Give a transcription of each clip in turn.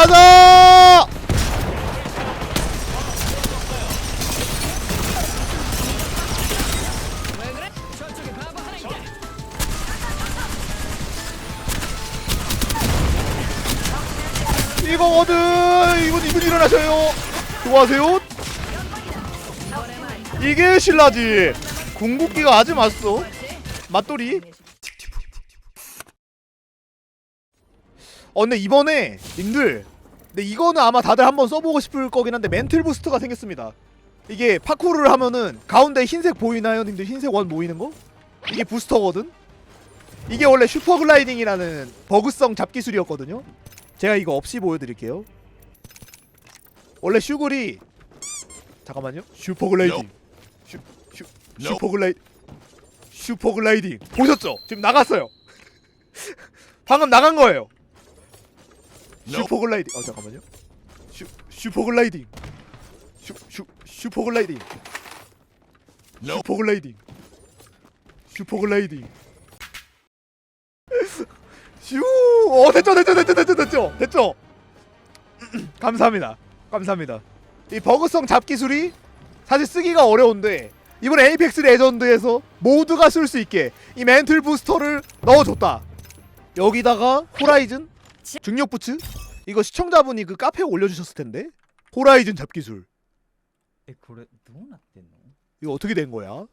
가자! 있다. 이거거든 이분 이분 일어나셔요. 좋아하세요? 이게 신라지. 궁극기가 아주 맛있어. 맛돌이. 어 근데 이번에 님들 근데 이거는 아마 다들 한번 써보고 싶을 거긴 한데 멘틀 부스터가 생겼습니다. 이게 파쿠르를 하면은 가운데 흰색 보이나요? 님들 흰색 원 보이는 거? 이게 부스터거든? 이게 원래 슈퍼 글라이딩이라는 버그성 잡기술이었거든요? 제가 이거 없이 보여드릴게요. 원래 슈글이 잠깐만요. 슈퍼 글라이딩. 슈, 슈, 슈퍼 글라이 슈퍼 글라이딩. 보셨죠? 지금 나갔어요. 방금 나간 거예요 슈퍼 글라이딩. 어 잠깐만요. 슈 슈퍼 글라이딩. 슈, 슈 슈퍼 글라이딩. 슈퍼 글라이딩. 슈퍼 글라이딩. 슈어 됐죠 됐죠 됐죠 됐죠 됐죠 됐죠. 감사합니다. 감사합니다. 이 버그성 잡기술이 사실 쓰기가 어려운데 이번 에이펙스 레전드에서 모두가 쓸 수 있게 이 멘틀 부스터를 넣어줬다. 여기다가 호라이즌 중력 부츠 이거 시청자분이 그 카페에 올려주셨을 텐데 호라이즌 잡기술 えこれどうなってんの 이거 어떻게 된 거야? 어,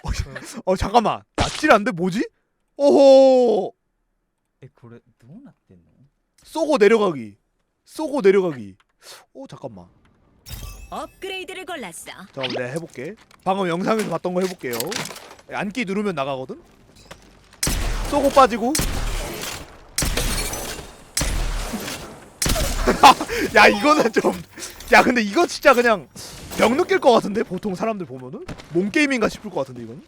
어 잠깐만 낯질한데 뭐지? 오호 えこれどうなってんの 쏘고 내려가기 쏘고 내려가기 오 잠깐만 업그레이드를 골랐어. 잠깐만 내가 해볼게 방금 영상에서 봤던 거 해볼게요 안기 누르면 나가거든 쏘고 빠지고 야 이거는 좀 야 근데 이거 진짜 그냥 병 느낄 것 같은데 보통 사람들 보면은 몸 게임인가 싶을 것 같은데 이거는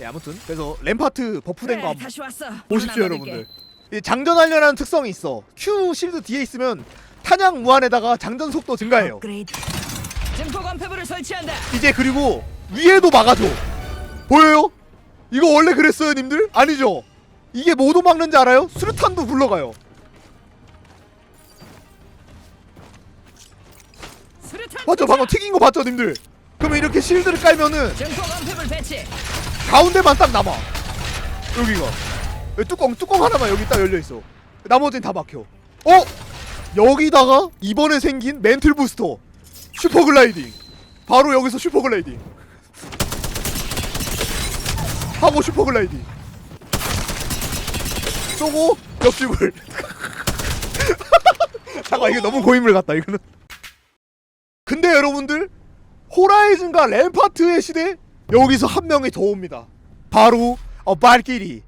예 아무튼 그래서 램파트 버프된 거 그래, 한번 다시 왔어. 보십시오 하나 여러분들 이 장전하려는 특성이 있어 Q 실드 뒤에 있으면 탄약 무한에다가 장전 속도. 증가해요 업그레이드. 증폭 완패부를 설치한다. 이제 그리고 위에도 막아줘 보여요? 이거 원래 그랬어요 님들? 아니죠 이게 뭐도 막는지 알아요? 수류탄도 굴러가요 맞죠 방금 튀긴 거 봤죠 님들? 그러면 이렇게 실드를 깔면은. 가운데만 딱 남아. 여기가. 여기 뚜껑 뚜껑 하나만 여기 딱 열려있어. 나머지는 다 막혀. 어? 여기다가 이번에 생긴 멘틀 부스터. 슈퍼 글라이딩. 바로 여기서 슈퍼 글라이딩. 하고 슈퍼 글라이딩. 쏘고 옆집을 잠깐 이게 너무 고인물 같다 이거는 근데 여러분들 호라이즌과 램파트의 시대 여기서 한 명이 더 옵니다 바로 어 발키리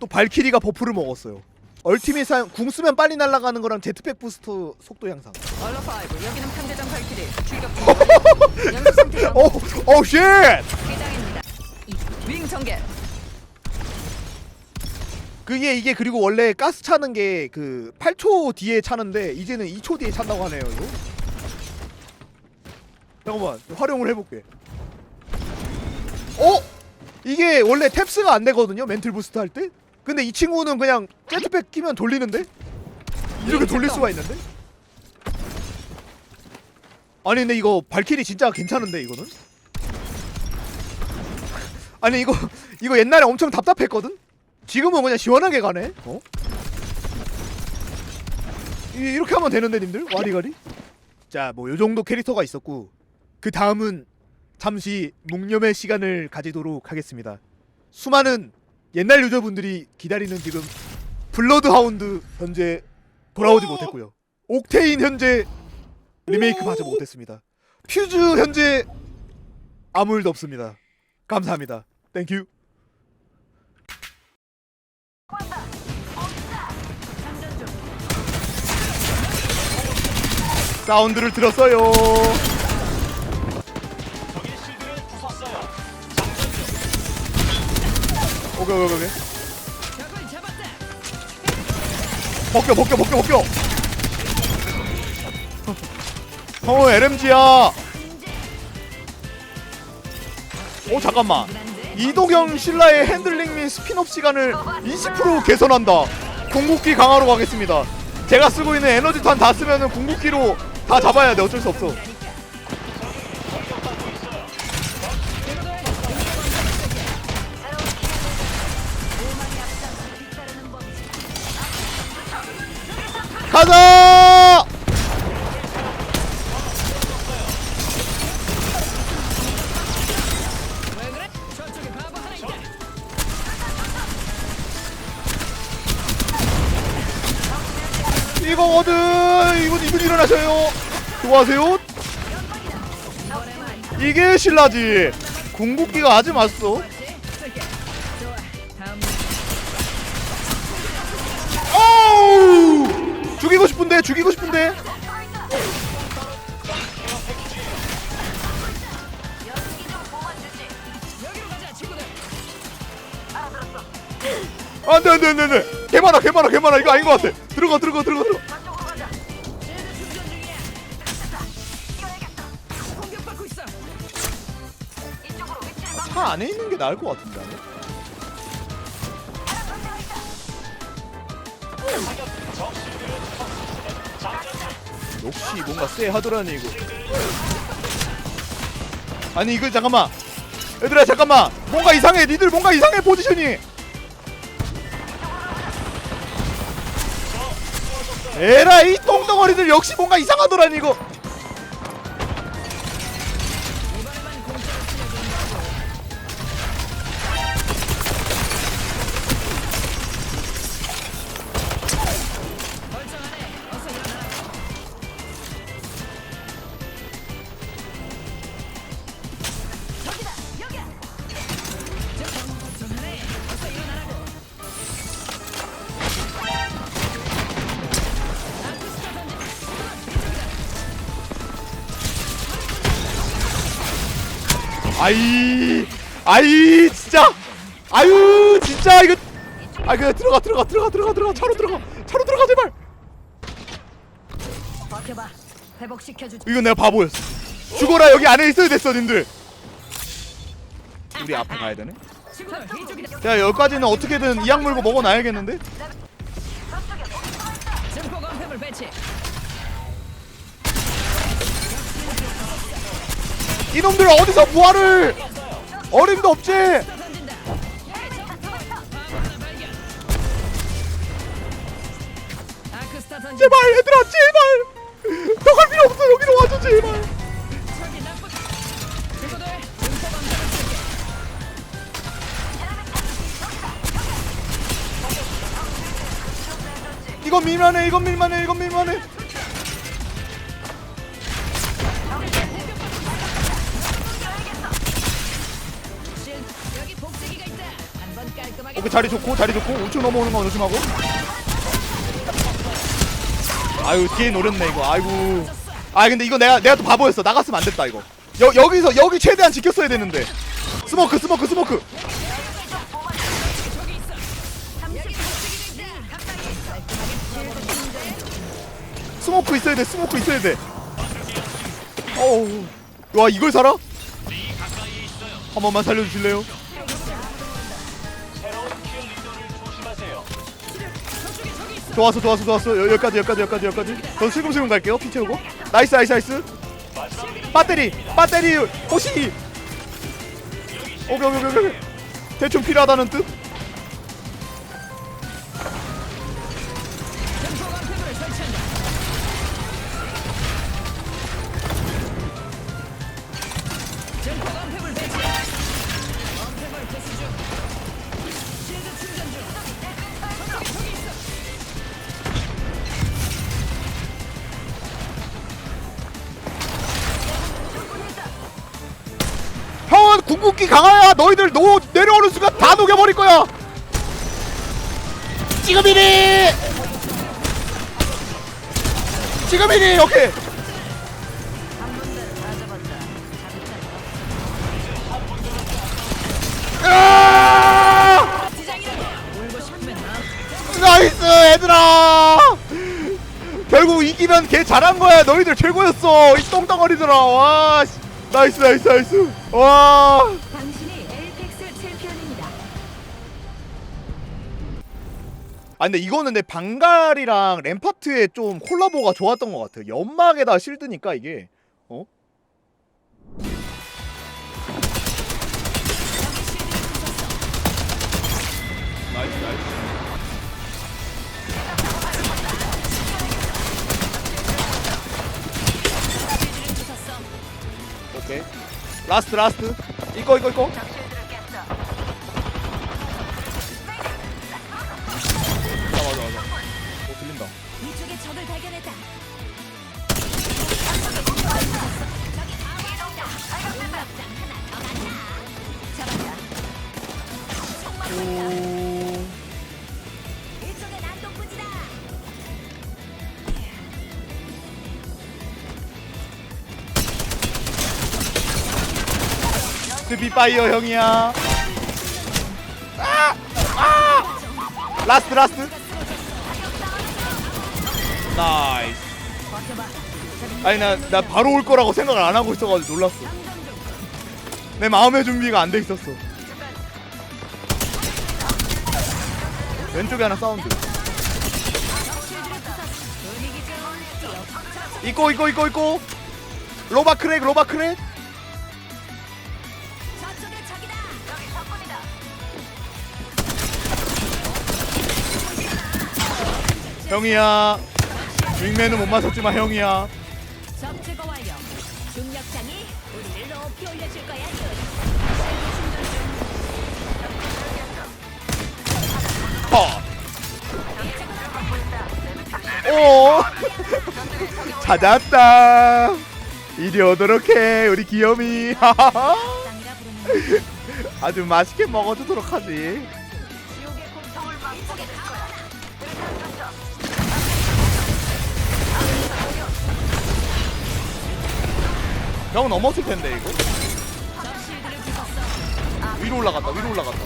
또 발키리가 버프를 먹었어요 얼티밋 사용 궁 쓰면 빨리 날아가는 거랑 제트팩 부스터 속도 향상 얼러 파이브. 여기는 탐대장 발키리. 출격 중. 연습 상태 영. 오오 쉣! 회장입니다. 이- 윙 전개. 그게 이게 그리고 원래 가스 차는 게 그 8초 뒤에 차는데 이제는 2초 뒤에 찬다고 하네요 이거 잠깐만 활용을 해볼게 어? 이게 원래 탭스가 안 되거든요 멘틀 부스트 할 때? 근데 이 친구는 그냥 제트팩 끼면 돌리는데? 이렇게 돌릴 수가 있는데? 아니 근데 이거 발키리 진짜 괜찮은데 이거는? 아니 이거 이거 옛날에 엄청 답답했거든? 지금은 그냥 시원하게 가네. 어? 이- 이렇게 하면 되는데 님들 와리가리. 자, 뭐 요 정도 캐릭터가 있었고 그 다음은 잠시 묵념의 시간을 가지도록 하겠습니다. 수많은 옛날 유저분들이 기다리는 지금 블러드 하운드 현재 돌아오지 못했고요. 옥테인 현재 리메이크 마저 못했습니다. 퓨즈 현재 아무 일도 없습니다. 감사합니다. 땡큐. 사운드를 들었어요. 오케이 오케이 오케이. 벗겨 벗겨 벗겨 벗겨. 어 LMG야. 오 잠깐만. 이도경 신라의 핸들링 및 스피업 시간을 20% 개선한다. 궁극기 강화로 가겠습니다. 제가 쓰고 있는 에너지 탄 다 쓰면은 궁극기로 다 잡아야 돼 어쩔 수 없어 하나 있다. 이거거든 이분 이분 일어나셔요. 좋아하세요? 이게 신라지. 궁극기가 아주 맛있어 싶은데 죽이고 싶은데 가자, 친구들. 안돼 안돼 안돼 안돼 개 많아 개 많아 개 많아 이거 아닌 것 같아 들어가 들어가 들어가 있어. 차 안에 있는 게 나을 것 같은데 나는. 역시 뭔가 쎄 하더라니 이거. 아니 이거 잠깐만. 얘들아 잠깐만. 뭔가 이상해. 니들 뭔가 이상해 포지션이. 에라 이 똥덩어리들 역시 뭔가 이상하더라니 이거 아이 아이 진짜. 아유 진짜 이거. 아 그냥 들어가 들어가 들어가 들어가 들어가. 차로 들어가. 차로 들어가 제발. 버텨봐. 회복시켜주지. 이건 내가 바보였어. 죽어라 여기 안에 있어야 됐어 님들. 우리 앞에 가야 되네? 친구들 이쪽이다. 야 여기까지는 어떻게든 이악 물고 먹어놔야겠는데? 증폭 원팸을 배치. 이놈들 어디서 부활을 어림도 없지. 제발 얘들아 제발 더 갈 필요 없어 여기로 와줘 제발. 이건 밀만해 이건 밀만해 이건 밀만해 오케이 자리 좋고 자리 좋고 우측 넘어오는 거 조심하고. 아유 뒤에 노렸네 이거. 아이고. 아 근데 이거 내가 내가 또 바보였어. 나갔으면 안 됐다 이거. 여, 여기서 여기 최대한 지켰어야 되는데. 스모크 스모크 스모크. 스모크 있어야 돼 스모크 있어야 돼. 어우. 와 이걸 살아? 한 번만 살려주실래요? 좋았어 좋았어 좋았어. 여, 여기까지 여기까지 여기까지 여기까지. 전 슬금슬금 갈게요. 피 채우고. 나이스 나이스 나이스. 배터리 배터리. 호시! 오케이 오케이 오케이. 대충 필요하다는 뜻? 너희들 노 내려오는 순간 다 녹여버릴 거야. 지금이니! 지금이니 아! 싶으면 나. 나이스 얘들아. 결국 이기면 걔 잘한 거야. 너희들 최고였어. 이 똥덩어리들아. 와 씨. 나이스 나이스 나이스. 와. 당신이 아 근데 이거는 내 방갈이랑 램파트의 좀 콜라보가 좋았던 것 같아. 연막에다 실드니까 이게 어? 나이스 나이스. 라스트 라스트. 이거 이거 이거. 적을 발견했다. 스피파이어 형이야. 아! 아! 라스트 라스트. 나이스. 아니 나 나 바로 올 거라고 생각을 안 하고 있어가지고 놀랐어. 내 마음의 준비가 안 돼 있었어. 왼쪽에 하나 사운드. 있고 있고 있고 있고. 로바 크랙 로바 크랙. 형이야. 윙맨은 못 맞췄지만 형이야. 적 제거 완료. 중력장이 우리를 높이 올려줄 거야. 컷. 오. 찾았다. 이리 오도록 해 우리 귀염이. 아주 맛있게 먹어주도록 하지. 형 넘었을 텐데 이거. 위로 올라갔다 위로 올라갔다.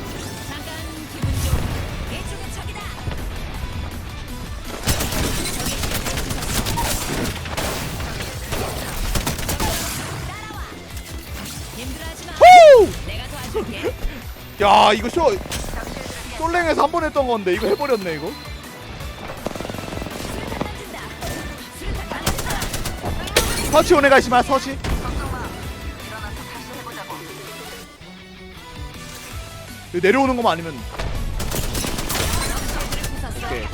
후! 야 이거 쇼 솔랭에서 한 번 했던 건데 이거 해버렸네 이거. 서치 오네가시마 서치. 내려오는 거만 아니면. 오케이.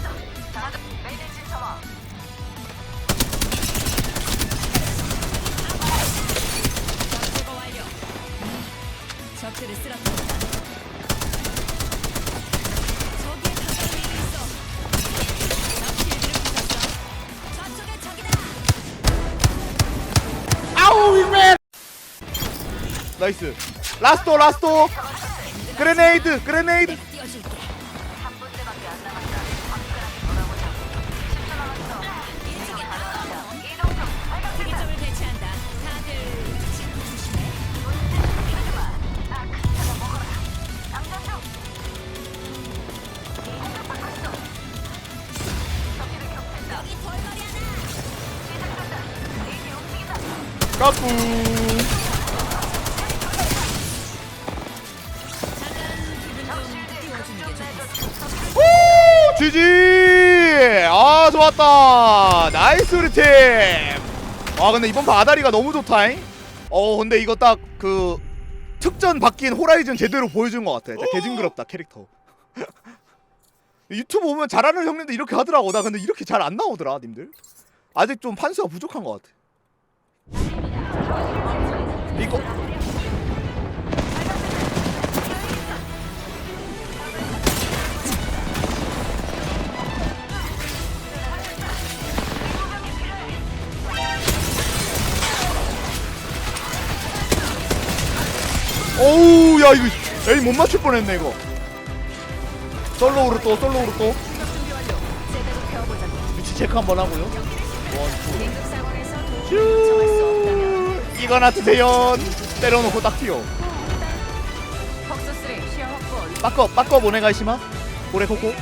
아우 윙맨. 나이스. 라스토 라스토. 그레네이드 그레네이드. 가까워. 아 좋았다. 나이스 우리 팀. 아 근데 이번 판 아다리가 너무 좋다잉. 어 근데 이거 딱 그 특전 바뀐 호라이즌 제대로 보여준 것 같아. 개징그럽다 캐릭터. 유튜브 보면 잘하는 형님들 이렇게 하더라고. 나 근데 이렇게 잘 안 나오더라, 님들. 아직 좀 판수가 부족한 것 같아. 야 이거 에이 못 맞출 뻔했네 이거. 솔로우로 또 솔로우로 또. 위치 체크 한번 하고요. 쭉 이거나 드세요. 때려놓고 딱 튀어. 퍽스 3 시야 확보. 바꿔 바꿔 보내가시마? 고래 코코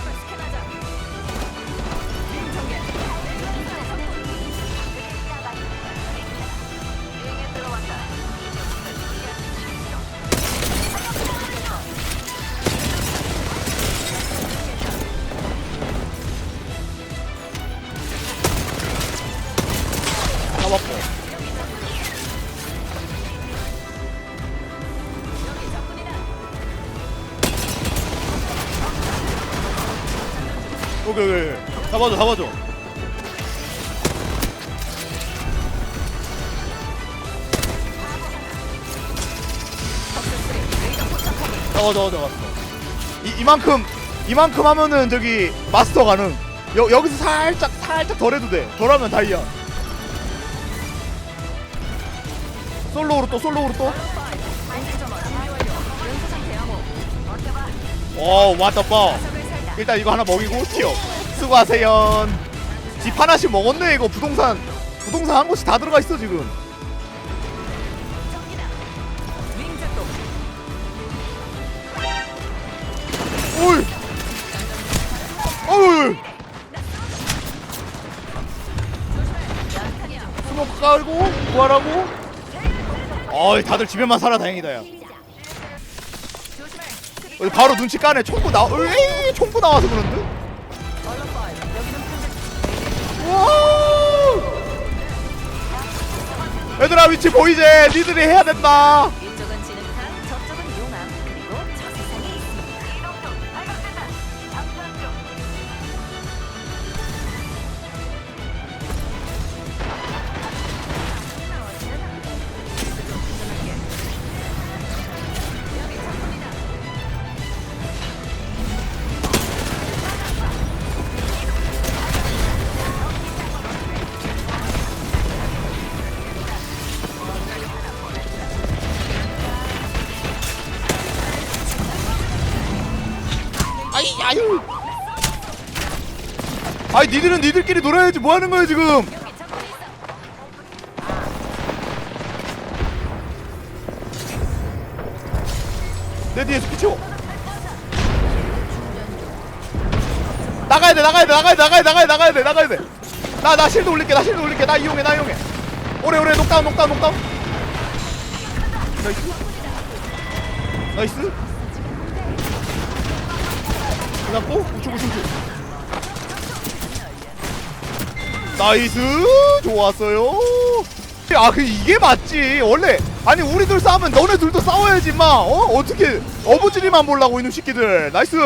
오케이 오케이 오케이. 잡아줘. 잡아줘 잡아 잡아 잡았어 이, 이만큼 이만큼 하면은 저기 마스터 가능. 여, 여기서 살짝 살짝 덜 해도 돼 덜 하면 다이아. 솔로우로 또 솔로우로 또? 오, 왔다 빠. 일단 이거 하나 먹이고 튀어. 수고하세요. 집 하나씩 먹었네 이거 부동산. 부동산 한 곳씩 다 들어가 있어 지금. 어이. 어이. 스모크 깔고 구하라고. 어이 다들 집에만 살아 다행이다 야. 어, 바로 눈치 까네. 총구 나 에이 총구 나와서 그런데? 와! 얘들아 위치 보이제 니들이 해야 된다 아이 니들은 니들끼리 놀아야지. 뭐 하는 거야 지금? 내 뒤에 스피치 나가야 돼 나가야 돼 나가야 돼 나가야 돼 나가야 돼 나가야 돼 나가야 돼나 나 실드 올릴게 나 실드 올릴게. 나 이용해 나 이용해. 오래 오래 녹다운 녹다운 녹다운. 나이스. 나이스. 해갖고? 우측 우측 우측 나이스! 좋았어요. 아 그 이게 맞지. 원래 아니 우리들 싸우면 너네 둘도 싸워야지 마. 어? 어떻게 어부지리만 보려고 이놈 새끼들 나이스